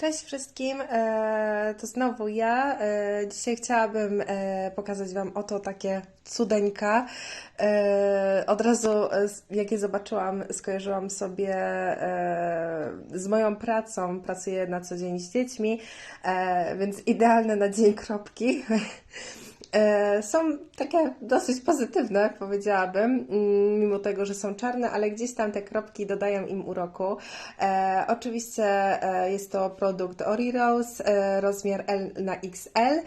Cześć wszystkim, e, to znowu ja. E, Dzisiaj chciałabym e, pokazać Wam oto takie cudeńka. Od razu, jak je zobaczyłam, skojarzyłam sobie z moją pracą. Pracuję na co dzień z dziećmi, więc idealne na dzień kropki. E, Są takie dosyć pozytywne, powiedziałabym, mm, mimo tego, że są czarne, ale gdzieś tam te kropki dodają im uroku. E, oczywiście e, jest to produkt Ori Rose, rozmiar L na XL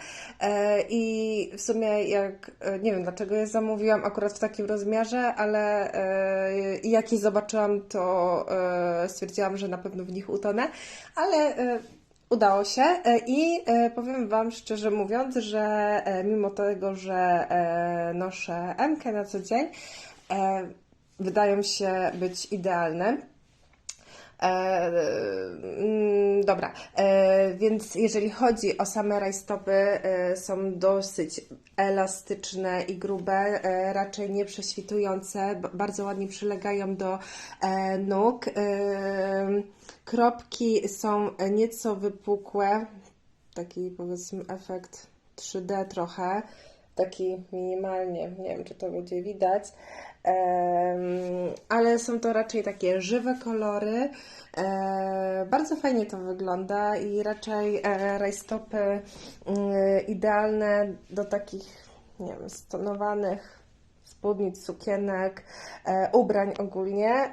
i w sumie jak, nie wiem dlaczego je zamówiłam akurat w takim rozmiarze, ale jak je zobaczyłam, to stwierdziłam, że na pewno w nich utonę, ale Udało się e, i e, powiem Wam szczerze mówiąc, że e, mimo tego, że noszę MK na co dzień, wydają się być idealne. Mm, dobra, więc jeżeli chodzi o same rajstopy, są dosyć elastyczne i grube, e, raczej nie prześwitujące, bardzo ładnie przylegają do e, nóg. E, kropki są nieco wypukłe, taki powiedzmy efekt 3D trochę, taki minimalnie, nie wiem czy to będzie widać, ale są to raczej takie żywe kolory. E, bardzo fajnie to wygląda i raczej e, rajstopy mm, idealne do takich, nie wiem, stonowanych spódnic, sukienek, e, ubrań ogólnie.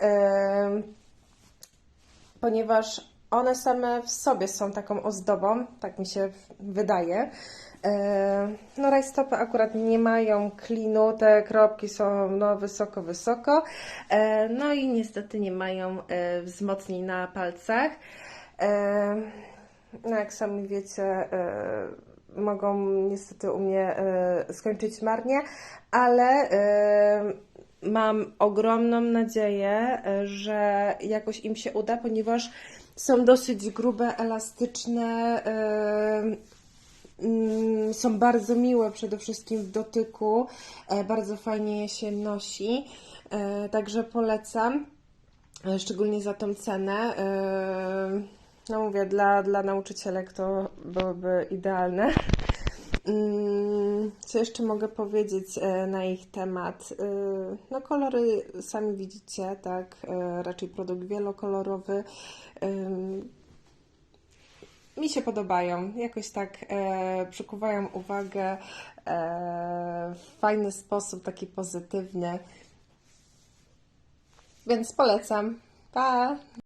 Ponieważ one same w sobie są taką ozdobą, tak mi się wydaje. E, No rajstopy akurat nie mają klinu, te kropki są no wysoko, wysoko. E, No i niestety nie mają e, wzmocnień na palcach. No jak sami wiecie, mogą niestety u mnie skończyć marnie, ale mam ogromną nadzieję, e, że jakoś im się uda, ponieważ są dosyć grube, elastyczne, e, mm, są bardzo miłe przede wszystkim w dotyku, e, bardzo fajnie je się nosi, także polecam, szczególnie za tą cenę. No mówię, dla, dla nauczycielek to byłoby idealne. Mm, Co jeszcze mogę powiedzieć e, na ich temat? E, No kolory sami widzicie, tak, e, raczej produkt wielokolorowy. Mi się podobają, jakoś tak przykuwają uwagę w fajny sposób, taki pozytywny. Więc polecam. Pa!